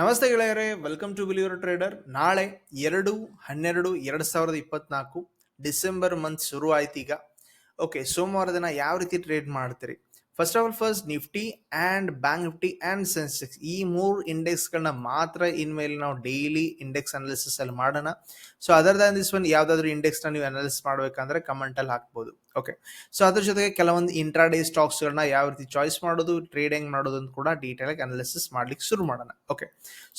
ನಮಸ್ತೆ ಗೆಳೆಯರೇ welcome to ಬಿಲಿಯರ್ trader ನಾಳೆ ಎರಡು, ಹನ್ನೆರಡು, ಎರಡು ಸಾವಿರದ ಇಪ್ಪತ್ನಾಲ್ಕು ಡಿಸೆಂಬರ್ ಮಂತ್ ಶುರು ಆಯ್ತು ಈಗ ಓಕೆ ಸೋಮವಾರ ದಿನ ಯಾವ ರೀತಿ ಟ್ರೇಡ್ ಮಾಡ್ತೀರಿ? First of all first Nifty and bank Nifty and Sensex ಈ ಮೂರು ಇಂಡೆಕ್ಸ್ಗಳನ್ನ ಮಾತ್ರ ಇನ್ಮೇಲೆ ನಾವು ಡೈಲಿ ಇಂಡೆಕ್ಸ್ ಅನಾಲಿಸಿಸ್ ಅಲ್ಲಿ ಮಾಡೋಣ. So other than this one ಯಾವುದಾದ್ರು ಇಂಡೆಕ್ಸ್ನ ನೀವು ಅನಾಲಿಸ್ ಮಾಡಬೇಕಂದ್ರೆ ಕಮೆಂಟಲ್ಲಿ ಹಾಕ್ಬೋದು. ಓಕೆ ಸೊ ಅದ್ರ ಜೊತೆಗೆ ಕೆಲವೊಂದು ಇಂಟ್ರಾಡೇ ಸ್ಟಾಕ್ಸ್ಗಳನ್ನ ಯಾವ ರೀತಿ ಚಾಯ್ಸ್ ಮಾಡೋದು ಟ್ರೇಡ್ ಹೆಂಗ್ ಮಾಡೋದು ಅಂತ ಕೂಡ ಡೀಟೇಲ್ ಆಗಿ ಅನಾಲಿಸಿಸ್ ಮಾಡ್ಲಿಕ್ಕೆ ಶುರು ಮಾಡೋಣ. Okay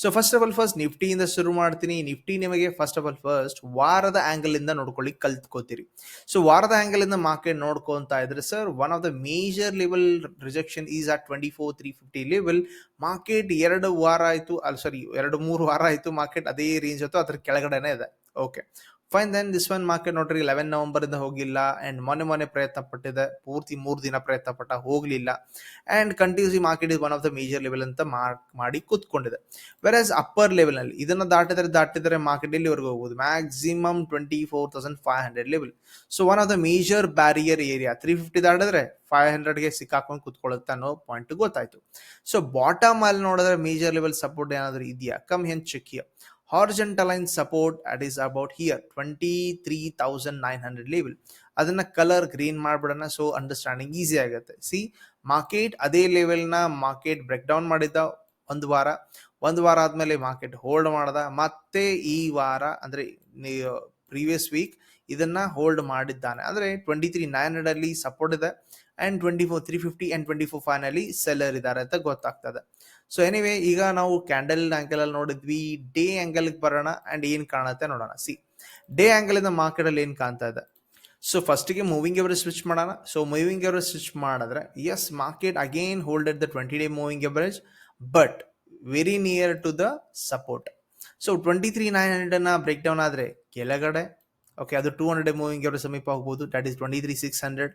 so first of all first ನಿಫ್ಟಿಯಿಂದ ಶುರು ಮಾಡ್ತೀನಿ. ನಿಫ್ಟಿ ನಿಮಗೆ ಫಸ್ಟ್ ಆಫ್ ಆಲ್ ಫಸ್ಟ್ ವಾರದ ಆಂಗಲ್ ಇಂದ ನೋಡ್ಕೊಳ್ಳಿ ಕಲ್ತ್ಕೋತೀರಿ. ಸೊ ವಾರದ ಆಂಗಲ್ ಇಂದ ಮಾರ್ಕೆಟ್ ನೋಡ್ಕೊಂತ ಇದ್ರೆ sir one of the major level rejection is at twenty four three fifty level market ಎರಡು ವಾರ ಆಯ್ತು ಅಲ್ಲಿ ಸಾರಿ ಎರಡು, ಮೂರು ವಾರ ಆಯ್ತು ಮಾರ್ಕೆಟ್ ಅದೇ ರೇಂಜ್ ಆಯಿತು ಅದ್ರ ಕೆಳಗಡೆನೇ ಇದೆ. Okay fine then this one market ನೋಡ್ರಿ ಲೆವೆನ್ ನವೆಂಬರ್ ಇಂದ ಹೋಗಿಲ್ಲ. ಅಂಡ್ ಮೊನ್ನೆ ಮೊನ್ನೆ ಪ್ರಯತ್ನ ಪಟ್ಟಿದೆ ಪೂರ್ತಿ ಮೂರು ದಿನ ಪ್ರಯತ್ನ ಪಟ್ಟ ಹೋಗಲಿಲ್ಲ. And continues market is one of the major level ಅಂತ ಮಾರ್ಕ್ ಮಾಡಿ ಕೂತ್ಕೊಂಡಿದೆ. ವೆರಸ್ ಅಪ್ಪರ್ ಲೆವೆಲ್ನಲ್ಲಿ ಇದನ್ನ ದಾಟಿದ್ರೆ ದಾಟಿದರೆ ಮಾರ್ಕೆಟ್ ಎಲ್ಲಿವರೆಗೂ ಹೋಗ್ಬೋದು? Maximum twenty four thousand five hundred level so one of the major barrier area three fifty ದಾಟಿದ್ರೆ five ಹಂಡ್ರೆಡ್ಗೆ ಸಿಕ್ಕಾಕೊಂಡು ಕೂತ್ಕೊಳ್ಳುತ್ತೆ ಅನ್ನೋ ಪಾಯಿಂಟ್ ಗೊತ್ತಾಯ್ತು. ಸೊ ಬಾಟಮ್ ಅಲ್ಲಿ ನೋಡಿದ್ರೆ ಮೇಜರ್ ಲೆವೆಲ್ ಸಪೋರ್ಟ್ ಏನಾದರೂ ಇದೆಯಾ? Come then check horizontal line support at is about here twenty three thousand nine hundred level ಅದನ್ನ colour green ಮಾಡ್ಬಿಡೋಣ ಸೊ ಅಂಡರ್ಸ್ಟ್ಯಾಂಡಿಂಗ್ ಈಸಿ ಆಗುತ್ತೆ. ಸಿ ಮಾರ್ಕೆಟ್ ಅದೇ ಲೆವೆಲ್ನ ಮಾರ್ಕೆಟ್ ಬ್ರೇಕ್ ಡೌನ್ ಮಾಡಿದ್ದ ಒಂದು ವಾರ. ಒಂದು ವಾರ ಆದಮೇಲೆ ಮಾರ್ಕೆಟ್ ಹೋಲ್ಡ್ ಮಾಡ್ದ. ಮತ್ತೆ ಈ ವಾರ, ಅಂದರೆ ಪ್ರೀವಿಯಸ್ ವೀಕ್ ಇದನ್ನ ಹೋಲ್ಡ್ ಮಾಡಿದ್ದಾನೆ. ಅಂದರೆ ಟ್ವೆಂಟಿ ತ್ರೀ ನೈನ್ ಹಂಡ್ರೆಡ್ ಅಲ್ಲಿ ಸಪೋರ್ಟ್ ಇದೆ and twenty four three fifty and twenty four ಫೈವ್ನಲ್ಲಿ seller ಇದ್ದಾರೆ ಅಂತ ಗೊತ್ತಾಗ್ತದೆ. ಸೊ ಎನಿವೆ ಈಗ ನಾವು ಕ್ಯಾಂಡಲ್ ಆಂಗಲ್ ಅಲ್ಲಿ ನೋಡಿದ್ವಿ. ಡೇ ಆಂಗಲ್ ಬರೋಣ ಅಂಡ್ ಏನ್ ಕಾಣುತ್ತೆ ನೋಡೋಣ. ಸಿ ಡೇ ಆಂಗಲ್ ಇಂದ ಮಾರ್ಕೆಟ್ ಅಲ್ಲಿ ಏನ್ ಕಾಣ್ತಾ ಇದೆ? ಸೊ ಫಸ್ಟಿಗೆ ಮೂವಿಂಗ್ ಎವರೇಜ್ ಸ್ವಿಚ್ ಮಾಡೋಣ. ಸೊ ಮೂವಿಂಗ್ ಎವರೇಜ್ ಸ್ವಿಚ್ ಮಾಡಿದ್ರೆ as market again holded the twenty day moving average but very near to the support so twenty three nine ಹಂಡ್ರೆಡ್ನ break down ಆದ್ರೆ ಕೆಳಗಡೆ ಓಕೆ ಅದು ಟೂ ಹಂಡ್ರೆಡ್ ಮೂವಿಂಗ್ ಅವರ್ ಸಮೀಪ ಹೋಗ್ಬೋದು. That is twenty three six hundred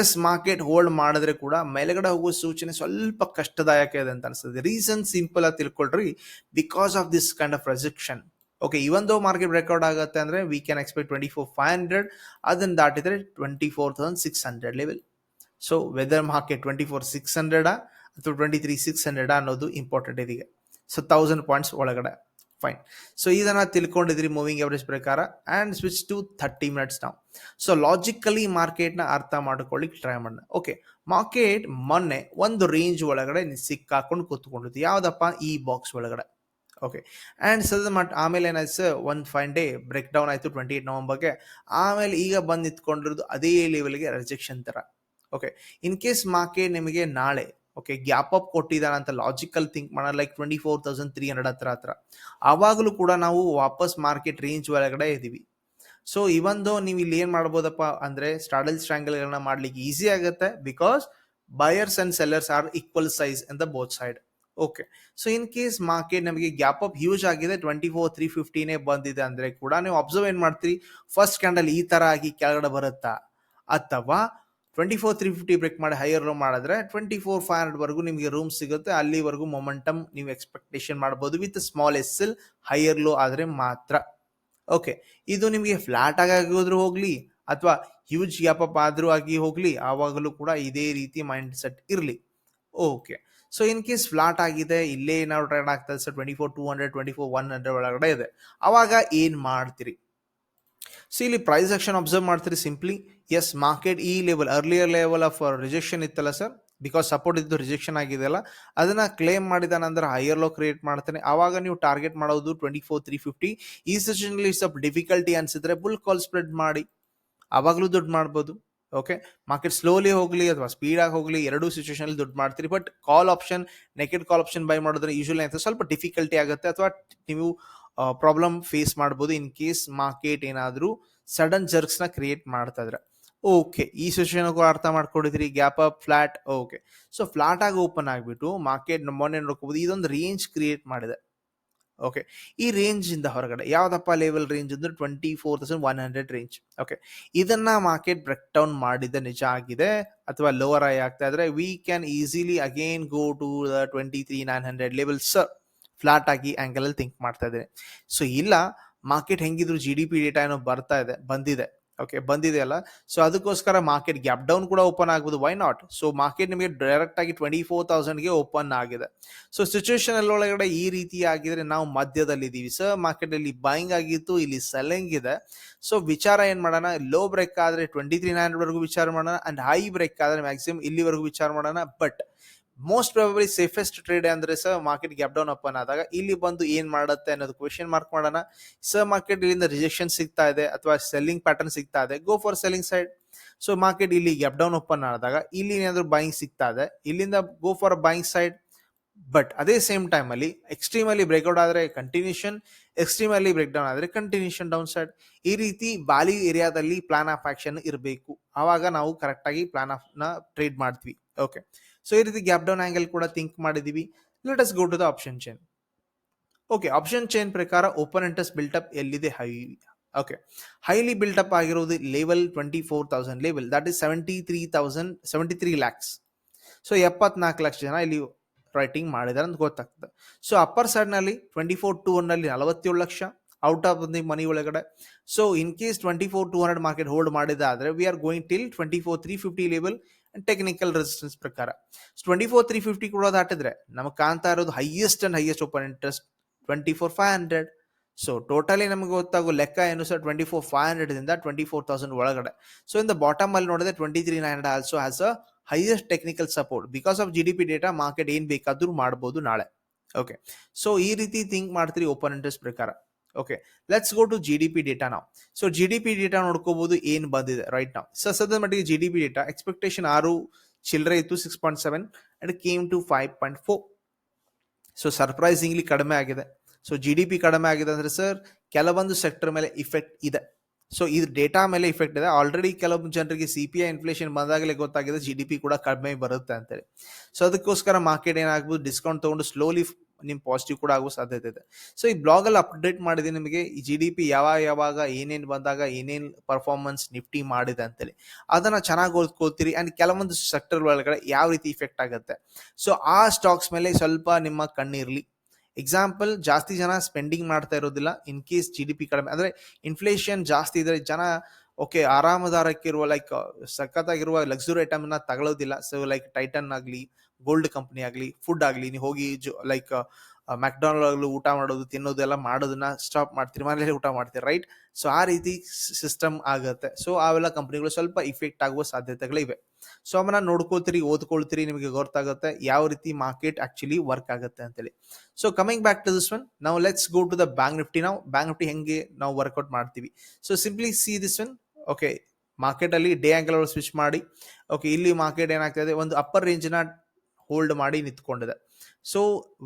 as market hold ಮಾಡಿದ್ರೆ ಕೂಡ ಮೇಲ್ಗಡೆ ಹೋಗೋ ಸೂಚನೆ ಸ್ವಲ್ಪ ಕಷ್ಟದಾಯಕ ಇದೆ ಅಂತ ಅನಿಸ್ತದೆ ರೀಸನ್ ಸಿಂಪಲ್ ಆಗಿ ತಿಳ್ಕೊಳ್ರಿ because of this kind of rejection okay even though market record ಆಗುತ್ತೆ ಅಂದ್ರೆ we can expect twenty four five hundred ಅದನ್ನ ದಾಟಿದ್ರೆ twenty four thousand six hundred level so whether market twenty four six ಹಂಡ್ರೆಡಾ ಅಥವಾ twenty three six ಹಂಡ್ರೆಡಾ ಅನ್ನೋದು important ಇದೀಗ. So thousand points ಒಳಗಡೆ. Fine so ಇದನ್ನ ತಿಳ್ಕೊಂಡಿದ್ರಿ ಮೂವಿಂಗ್ ಎವರೇಜ್ ಪ್ರಕಾರ and switch to thirty minutes ನಾವು ಸೊ ಲಾಜಿಕಲಿ ಮಾರ್ಕೆಟ್ನ ಅರ್ಥ ಮಾಡ್ಕೊಳ್ಳಿಕ್ಕೆ ಟ್ರೈ ಮಾಡೋಣ ಓಕೆ ಮಾರ್ಕೆಟ್ ಮೊನ್ನೆ ಒಂದು ರೇಂಜ್ ಒಳಗಡೆ ಸಿಕ್ಕಾಕೊಂಡು ಕೂತ್ಕೊಂಡಿತ್ತು ಯಾವುದಪ್ಪ? ಈ ಬಾಕ್ಸ್ ಒಳಗಡೆ. ಓಕೆ ಆ್ಯಂಡ್ ಸದ ಮಟ್ ಆಮೇಲೆ ಏನಾಯ್ತು ಒಂದು ಫೈವ್ ಡೇ ಬ್ರೇಕ್ ಡೌನ್ ಆಯಿತು ಟ್ವೆಂಟಿ ಏಟ್ ನವಂಬರ್ಗೆ. ಆಮೇಲೆ ಈಗ ಬಂದು ನಿಂತ್ಕೊಂಡಿರೋದು ಅದೇ ಲೆವೆಲ್ಗೆ ರಿಜೆಕ್ಷನ್ ಥರ ಓಕೆ ಇನ್ ಕೇಸ್ ಮಾರ್ಕೆಟ್ ನಿಮಗೆ ನಾಳೆ ಓಕೆ ಗ್ಯಾಪ್ ಅಪ್ ಕೊಟ್ಟಿದ್ದಾನೆ ಅಂತ ಲಾಜಿಕಲ್ ಥಿಂಕ್ ಮಾಡೋಣ like twenty four thousand three hundred ಹತ್ರ ಹತ್ರ. ಆವಾಗಲೂ ಕೂಡ ನಾವು ವಾಪಸ್ ಮಾರ್ಕೆಟ್ ರೇಂಜ್ ಒಳಗಡೆ ಇದ್ದೀವಿ ಸೊ ಇವೊಂದು ನೀವು ಇಲ್ಲಿ ಏನು ಮಾಡ್ಬೋದಪ್ಪ ಅಂದರೆ ಸ್ಟಾಡಲ್ ಸ್ಟ್ರ್ಯಾಂಗಲ್ಗಳನ್ನ ಮಾಡ್ಲಿಕ್ಕೆ ಈಸಿ ಆಗುತ್ತೆ because buyers and sellers are equal size ಅಂತ both side okay so in case market ನಮಗೆ ಗ್ಯಾಪ್ ಅಪ್ ಹ್ಯೂಜ್ ಆಗಿದೆ ಟ್ವೆಂಟಿ ಫೋರ್ ತ್ರೀ ಫಿಫ್ಟಿನೇ ಬಂದಿದೆ ಅಂದರೆ ಕೂಡ ನೀವು ಅಬ್ಸರ್ವ್ ಏನು ಮಾಡ್ತೀರಿ? ಫಸ್ಟ್ ಕ್ಯಾಂಡಲ್ ಈ ಥರ ಆಗಿ ಕೆಳಗಡೆ ಬರುತ್ತಾ? ಅಥವಾ twenty four three fifty break ಮಾಡಿ ಹೈಯರ್ ಲೋ ಮಾಡಿದ್ರೆ ಟ್ವೆಂಟಿ ಫೋರ್ ಫೈವ್ ಹಂಡ್ರೆಡ್ ವರೆಗೂ ನಿಮಗೆ ರೂಮ್ ಸಿಗುತ್ತೆ. ಅಲ್ಲಿವರೆಗೂ ಮೊಮೆಂಟಮ್ ನೀವು ಎಕ್ಸ್ಪೆಕ್ಟೇಷನ್ ಮಾಡ್ಬೋದು with small S L higher low ಆದರೆ ಮಾತ್ರ. ಓಕೆ ಇದು ನಿಮಗೆ ಫ್ಲಾಟ್ ಆಗಿ ಹೋಗಲಿ ಅಥವಾ ಹ್ಯೂಜ್ ಗ್ಯಾಪ್ ಅಪ್ ಆದ್ರೂ ಆಗಿ ಹೋಗಲಿ, ಆವಾಗಲೂ ಕೂಡ ಇದೇ ರೀತಿ ಮೈಂಡ್ ಸೆಟ್ ಇರಲಿ. Okay so in case flat ಆಗಿದೆ, ಇಲ್ಲೇ ನಾವು ಟ್ರೇಡ್ ಆಗ್ತದೆ sir twenty four two hundred twenty four one hundred ಒಳಗಡೆ ಇದೆ. ಆವಾಗ ಏನು ಮಾಡ್ತೀರಿ? ಸೊ ಇಲ್ಲಿ ಪ್ರೈಸ್ ಆಕ್ಷನ್ ಅಬ್ಸರ್ವ್ ಮಾಡ್ತೀರಿ ಸಿಂಪ್ಲಿ ಎಸ್ ಮಾರ್ಕೆಟ್ ಈ level earlier level of rejection ಇತ್ತಲ್ಲ ಸರ್ ಬಿಕಾಸ್ ಸಪೋರ್ಟ್ ಇದ್ದು ರಿಜೆಕ್ಷನ್ ಆಗಿದೆಯಲ್ಲ ಅದನ್ನು ಕ್ಲೇಮ್ ಮಾಡಿದಾನಂದ್ರೆ ಹೈಯರ್ ಲೋ ಕ್ರಿಯೇಟ್ ಮಾಡ್ತಾನೆ. ಆವಾಗ ನೀವು ಟಾರ್ಗೆಟ್ ಮಾಡೋದು ಟ್ವೆಂಟಿ ಫೋರ್ ತ್ರೀ ಫಿಫ್ಟಿ ಈ ಸೆಷನ್ಲಿ ಸ್ವಲ್ಪ ಡಿಫಿಕಲ್ಟಿ ಅನ್ಸಿದ್ರೆ ಬುಲ್ ಕಾಲ್ ಸ್ಪ್ರೆಡ್ ಮಾಡಿ. ಆವಾಗಲೂ ದುಡ್ಡು ಮಾಡ್ಬೋದು. ಓಕೆ ಮಾರ್ಕೆಟ್ ಸ್ಲೋಲಿ ಹೋಗಲಿ ಅಥವಾ ಸ್ಪೀಡಾಗಿ ಹೋಗಲಿ, ಎರಡೂ ಸಿಚುವೇಶನ್ ದುಡ್ಡು ಮಾಡ್ತೀರಿ. But call option naked call option buy ಮಾಡಿದ್ರೆ ಯೂಶಲಿ ಅಂತ ಸ್ವಲ್ಪ ಡಿಫಿಕಲ್ಟಿ ಆಗುತ್ತೆ. ಅಥವಾ ನೀವು ಪ್ರಾಬ್ಲಮ್ ಫೇಸ್ ಮಾಡ್ಬೋದು ಇನ್ ಕೇಸ್ ಮಾರ್ಕೆಟ್ ಏನಾದರೂ ಸಡನ್ ಜರ್ಕ್ಸ್ನ ಕ್ರಿಯೇಟ್ ಮಾಡ್ತಾ ಇದ್ರೆ. ಓಕೆ ಈ ಸಿಚುವೇಶನ್ ಅರ್ಥ ಮಾಡ್ಕೊಂಡಿದ್ರಿ gap up flat okay so flat ಆಗಿ ಓಪನ್ ಆಗಿಬಿಟ್ಟು ಮಾರ್ಕೆಟ್ ಮೊನ್ನೆ ನೋಡ್ಕೋಬೋದು, ಇದೊಂದು ರೇಂಜ್ ಕ್ರಿಯೇಟ್ ಮಾಡಿದೆ. ಓಕೆ ಈ ರೇಂಜ್ ಇಂದ ಹೊರಗಡೆ, ಯಾವ್ದಪ್ಪ ಲೆವೆಲ್ ರೇಂಜ್ ಅಂದ್ರೆ twenty four thousand one hundred range okay ಇದನ್ನ ಮಾರ್ಕೆಟ್ ಬ್ರೇಕ್ ಡೌನ್ ಮಾಡಿದ ನಿಜ ಆಗಿದೆ, ಅಥವಾ ಲೋವರ್ ಆಗಿ ಆಗ್ತಾ ಇದ್ರೆ we can easily again go to the twenty three nine hundred levels flat ಆಗಿ ಆಂಗಲ್ ಅಲ್ಲಿ ಥಿಂಕ್ ಮಾಡ್ತಾ ಇದ್ದೀನಿ. ಸೊ ಇಲ್ಲ ಮಾರ್ಕೆಟ್ ಹೆಂಗಿದ್ರು ಜಿ ಡಿ ಪಿ ಡೇಟಾ ಏನೋ ಬರ್ತಾ ಇದೆ, ಬಂದಿದೆ. ಓಕೆ ಬಂದಿದೆ ಅಲ್ಲ. ಸೊ ಅದಕ್ಕೋಸ್ಕರ ಮಾರ್ಕೆಟ್ ಗ್ಯಾಪ್ ಡೌನ್ ಕೂಡ ಓಪನ್ ಆಗ್ಬೋದು. ವೈ ನಾಟ್ ಸೊ ಮಾರ್ಕೆಟ್ ನಿಮಗೆ ಡೈರೆಕ್ಟ್ ಆಗಿ ಟ್ವೆಂಟಿ ಫೋರ್ ತೌಸಂಡ್ಗೆ ಓಪನ್ ಆಗಿದೆ. ಸೊ ಸಿಚುವೇಶನ್ ಒಳಗಡೆ ಈ ರೀತಿ ಆಗಿದ್ರೆ ನಾವು ಮಧ್ಯದಲ್ಲಿ ಇದೀವಿ. ಸರ್ ಮಾರ್ಕೆಟ್ ಅಲ್ಲಿ ಬೈಂಗ್ ಆಗಿತ್ತು, ಇಲ್ಲಿ ಸೆಲ್ಲಿಂಗ್ ಇದೆ. ಸೊ ವಿಚಾರ ಏನ್ ಮಾಡೋಣ? ಲೋ ಬ್ರೇಕ್ ಆದ್ರೆ ಟ್ವೆಂಟಿ ತ್ರೀ ನೈನ್ ವರೆಗೂ ವಿಚಾರ ಮಾಡೋಣ. ಅಂಡ್ ಹೈ ಬ್ರೇಕ್ ಆದ್ರೆ ಮ್ಯಾಕ್ಸಿಮಮ್ ಇಲ್ಲಿವರೆಗೂ ವಿಚಾರ ಮಾಡೋಣ. But most probably safest trade ಅಂದ್ರೆ sir market gap down open ಆದಾಗ ಇಲ್ಲಿ ಬಂದು ಏನ್ ಮಾಡುತ್ತೆ ಅನ್ನೋದು ಕ್ವೆಶನ್ ಮಾರ್ಕ್ ಮಾಡೋಣ. ಸರ್ ಮಾರ್ಕೆಟ್ ಇಲ್ಲಿಂದ ರಿಜೆಕ್ಷನ್ ಸಿಗ್ತಾ ಇದೆ ಅಥವಾ ಸೆಲ್ಲಿಂಗ್ ಪ್ಯಾಟರ್ನ್ ಸಿಗ್ತಾ ಇದೆ? Go for selling side so market ಇಲ್ಲಿ ಗ್ಯಾಪ್ ಡೌನ್ ಓಪನ್ ಆದಾಗ ಇಲ್ಲಿ ಏನಾದ್ರು ಬೈಂಗ್ ಸಿಗ್ತಾ ಇದೆ. ಇಲ್ಲಿಂದ go for buying side but ಅದೇ ಸೇಮ್ ಟೈಮ್ ಅಲ್ಲಿ ಎಕ್ಸ್ಟ್ರೀಮ್ ಅಲ್ಲಿ ಬ್ರೇಕ್ಔಟ್ ಆದ್ರೆ ಕಂಟಿನ್ಯೂಷನ್ ಎಕ್ಸ್ಟ್ರೀಮ್ ಅಲ್ಲಿ ಬ್ರೇಕ್ ಡೌನ್ ಆದ್ರೆ ಕಂಟಿನ್ಯೂಷನ್ ಡೌನ್ ಸೈಡ್ ಈ ರೀತಿ ಬಾಲಿ ಏರಿಯಾದಲ್ಲಿ ಪ್ಲಾನ್ ಆಫ್ ಆಕ್ಷನ್ ಇರಬೇಕು. ಆವಾಗ ನಾವು ಕರೆಕ್ಟ್ ಆಗಿ ಪ್ಲಾನ್ ಆಫ್ನ ಟ್ರೇಡ್ ಮಾಡ್ತೀವಿ. ಓಕೆ ಸೊ ಈ ರೀತಿ ಗ್ಯಾಪ್ ಡೌನ್ ಆಂಗಲ್ ಕೂಡ ಥಿಂಕ್ ಮಾಡಿದೀವಿ. Let us go to the option chain okay option chain ಪ್ರಕಾರ ಓಪನ್ ಇಂಟ್ರೆಸ್ಟ್ ಬಿಲ್ಟಪ್ ಎಲ್ಲಿದೆ? ಹೈ ಓಕೆ ಹೈಲಿ ಬಿಲ್ಟಪ್ ಆಗಿರೋದು level twenty four thousand level that is seventy three thousand seventy three lakhs so ಎಪ್ಪತ್ನಾಲ್ಕು ಲಕ್ಷ ಜನ ಇಲ್ಲಿ writing ಮಾಡಿದ್ದಾರೆ ಅಂತ ಗೊತ್ತಾಗ್ತದೆ. ಸೊ ಅಪ್ಪರ್ ಸೈಡ್ನಲ್ಲಿ ಟ್ವೆಂಟಿ ಫೋರ್ ಟೂ ಒನ್ನಲ್ಲಿ ನಲವತ್ತೇಳು ಲಕ್ಷ ಔಟ್ ಆಫ್ ದಿ ಮನಿ ಒಳಗಡೆ. So in case twenty four two hundred market hold ಮಾಡಿದ್ರೆ we are going till twenty four three fifty level technical resistance ಪ್ರಕಾರ. ಟ್ವೆಂಟಿ ಫೋರ್ ತ್ರೀ ಫಿಫ್ಟಿ ಕೂಡ ದಾಟಿದ್ರೆ ನಮಗೆ ಕಾಣ್ತಾ ಇರೋದು highest and highest open interest twenty four five hundred so totally ನಮಗೆ ಗೊತ್ತಾಗೋ ಲೆಕ್ಕ ಏನು ಸರ್ ಟ್ವೆಂಟಿ ಫೋರ್ ಫೈವ್ ಹಂಡ್ರೆಡ್ದಿಂದ ಟ್ವೆಂಟಿ ಫೋರ್ ತೌಸಂಡ್ ಒಳಗಡೆ. ಸೊ ಇನ್ ದ ಬಾಟಮ್ ಅಲ್ಲಿ ನೋಡಿದ್ರೆ twenty three nine hundred also has a highest technical support because of G D P data market ಏನ್ ಬೇಕಾದ್ರೂ ಮಾಡ್ಬೋದು ನಾಳೆ. ಓಕೆ ಸೊ ಈ ರೀತಿ ಥಿಂಕ್ ಮಾಡ್ತೀರಿ ಓಪನ್ ಇಂಟ್ರೆಸ್ಟ್ ಪ್ರಕಾರ. Okay let's go to G D P data ನಾವು so G D P data ನೋಡ್ಕೋಬಹುದು ಏನ್ ಬಂದಿದೆ ರೈಟ್ ನಾವು ಸೊ ಸದ್ಯದ ಮಟ್ಟಿಗೆ G D P data expectation ಆರು ಚಿಲ್ಲರೆ ಇತ್ತು six point seven and came to five point four so surprisingly ಕಡಿಮೆ ಆಗಿದೆ. ಸೊ ಜಿ ಡಿ ಪಿ ಕಡಿಮೆ ಆಗಿದೆ ಅಂದ್ರೆ ಸರ್ ಕೆಲವೊಂದು ಸೆಕ್ಟರ್ ಮೇಲೆ ಇಫೆಕ್ಟ್ ಇದೆ. ಸೊ ಇದು ಡೇಟಾ ಮೇಲೆ ಇಫೆಕ್ಟ್ ಇದೆ. ಆಲ್ರೆಡಿ ಕೆಲವೊಂದು ಜನರಿಗೆ ಸಿ ಪಿ ಐ ಇನ್ಫ್ಲೇಷನ್ ಬಂದಾಗಲೇ ಗೊತ್ತಾಗಿದೆ ಜಿ ಡಿ ಪಿ ಕೂಡ ಕಡಿಮೆ ಬರುತ್ತೆ ಅಂತೇಳಿ. ಸೊ ಅದಕ್ಕೋಸ್ಕರ ಮಾರ್ಕೆಟ್ ಏನಾಗ್ಬೋದು ಡಿಸ್ಕೌಂಟ್ ತಗೊಂಡು ಸ್ಲೋಲಿ ನಿಮ್ ಪಾಸಿಟಿವ್ ಕೂಡ ಆಗುವ ಸಾಧ್ಯತೆ ಇದೆ. ಸೊ ಈ ಬ್ಲಾಗ್ ಅಲ್ಲಿ ಅಪ್ಡೇಟ್ ಮಾಡಿದೆ ನಿಮಗೆ ಈ ಜಿ ಡಿ ಪಿ ಯಾವಾಗ ಯಾವಾಗ ಏನೇನ್ ಬಂದಾಗ ಏನೇನ್ ಪರ್ಫಾರ್ಮೆನ್ಸ್ ನಿಫ್ಟಿ ಮಾಡಿದೆ ಅಂತೇಳಿ. ಅದನ್ನ ಚೆನ್ನಾಗಿ ಓದ್ಕೊಳ್ತೀರಿ ಅಂಡ್ ಕೆಲವೊಂದು ಸೆಕ್ಟರ್ ಒಳಗಡೆ ಯಾವ ರೀತಿ ಇಫೆಕ್ಟ್ ಆಗುತ್ತೆ. ಸೊ ಆ ಸ್ಟಾಕ್ಸ್ ಮೇಲೆ ಸ್ವಲ್ಪ ನಿಮ್ಮ ಕಣ್ಣಿರಲಿ. ಎಕ್ಸಾಂಪಲ್ ಜಾಸ್ತಿ ಜನ ಸ್ಪೆಂಡಿಂಗ್ ಮಾಡ್ತಾ ಇರೋದಿಲ್ಲ. In case G D P ಕಡಿಮೆ, ಅಂದ್ರೆ ಇನ್ಫ್ಲೇಷನ್ ಜಾಸ್ತಿ ಇದ್ರೆ ಜನ ಓಕೆ ಆರಾಮದಾರಕ್ಕಿರುವ ಲೈಕ್ ಸಖತ್ತಾಗಿರುವ ಲಕ್ಸುರಿ ಐಟಮ್ನ ತಗೊಳ್ಳೋದಿಲ್ಲ ಸೊ ಲೈಕ್ ಟೈಟನ್ ಆಗಲಿ ಗೋಲ್ಡ್ ಕಂಪ್ನಿ ಆಗಲಿ ಫುಡ್ ಆಗಲಿ, ನೀವು ಹೋಗಿ ಲೈಕ್ ಮ್ಯಾಕ್ಡೊನಾಲ್ಡ್ ಊಟ ಮಾಡೋದು, ತಿನ್ನೋದು ಎಲ್ಲ ಮಾಡೋದನ್ನ ಸ್ಟಾಪ್ ಮಾಡ್ತೀರಿ ಮನೇಲಿ ಊಟ ಮಾಡ್ತೀರಿ ರೈಟ್ ಸೊ ಆ ರೀತಿ ಸಿಸ್ಟಮ್ ಆಗುತ್ತೆ. ಸೊ ಅವೆಲ್ಲ ಕಂಪ್ನಿಗಳು ಸ್ವಲ್ಪ ಇಫೆಕ್ಟ್ ಆಗುವ ಸಾಧ್ಯತೆಗಳಿವೆ ಸೊ ಅವನ್ನ ನೋಡ್ಕೊಳ್ತೀರಿ, ಓದ್ಕೊಳ್ತೀರಿ, ನಿಮಗೆ ಗೊತ್ತಾಗುತ್ತೆ ಯಾವ ರೀತಿ ಮಾರ್ಕೆಟ್ ಆಕ್ಚುಲಿ ವರ್ಕ್ ಆಗುತ್ತೆ ಅಂತೇಳಿ. So coming back to this one ನಾವು let's go to the bank Nifty ನಾವು ಬ್ಯಾಂಕ್ ನಿಫ್ಟಿ ಹೆಂಗೆ ನಾವು ವರ್ಕೌಟ್ ಮಾಡ್ತೀವಿ. So simply see this one okay market ಅಲ್ಲಿ ಡೇ ಆಂಗಲ್ ಸ್ವಿಚ್ ಮಾಡಿ. ಓಕೆ ಇಲ್ಲಿ ಮಾರ್ಕೆಟ್ ಏನಾಗ್ತದೆ ಒಂದು ಅಪ್ಪರ್ ರೇಂಜ್ನ ಹೋಲ್ಡ್ ಮಾಡಿ ನಿಂತ್ಕೊಂಡಿದೆ. So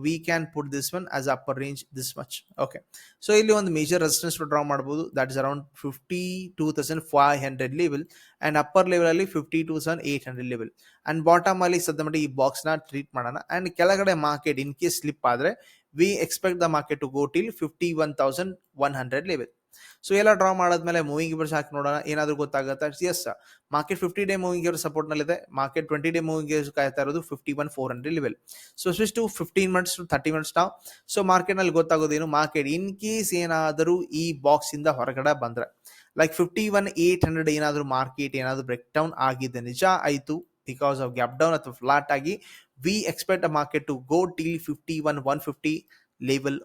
we can put this one as upper range this much okay so ಇಲ್ಲಿ ಒಂದು ಮೇಜರ್ ರೆಸಿಸ್ಟೆನ್ಸ್ ಡ್ರಾ ಮಾಡಬಹುದು that is around fifty two thousand five hundred level and upper level ಅಲ್ಲಿ fifty two thousand eight hundred level and bottom ಅಲ್ಲಿ ಸದ್ಯ ಮಟ್ಟಿಗೆ ಈ ಬಾಕ್ಸ್ನ treat ಮಾಡೋಣ. ಅಂಡ್ ಕೆಳಗಡೆ ಮಾರ್ಕೆಟ್ ಇನ್ ಕೇಸ್ ಸ್ಲಿಪ್ ಆದ್ರೆ we expect the market to go till fifty one thousand one hundred level so ಎಲ್ಲ ಡ್ರಾ ಮಾಡಾದ್ಮೇಲೆ ಮೂವಿಂಗ್ ಇವರ್ಸ್ ಹಾಕಿ ನೋಡೋಣ, ಏನಾದರೂ ಗೊತ್ತಾಗುತ್ತೆ? As market fifty day moving average support ನಲ್ಲಿದೆ. Market twenty day moving averages ಕಾಯ್ತಾ ಇರೋದು fifty one four hundred level so switch to fifteen months to thirty months ನಾವು ಸೊ ಮಾರ್ಕೆಟ್ನಲ್ಲಿ ಗೊತ್ತಾಗೋದೇನು? ಮಾರ್ಕೆಟ್ ಇನ್ ಕೇಸ್ ಏನಾದರೂ ಈ ಬಾಕ್ಸ್ ಇಂದ ಹೊರಗಡೆ ಬಂದ್ರೆ like fifty one eight hundred ಏನಾದರೂ ಮಾರ್ಕೆಟ್ ಏನಾದರೂ ಬ್ರೇಕ್ ಡೌನ್ ಆಗಿದೆ, ನಿಜ ಆಯ್ತು? ಬಿಕಾಸ್ ಆಫ್ ಗ್ಯಾಪ್ ಡೌನ್ ಅಥವಾ ಫ್ಲಾಟ್ ಆಗಿ we expect market to go till fifty one one fifty level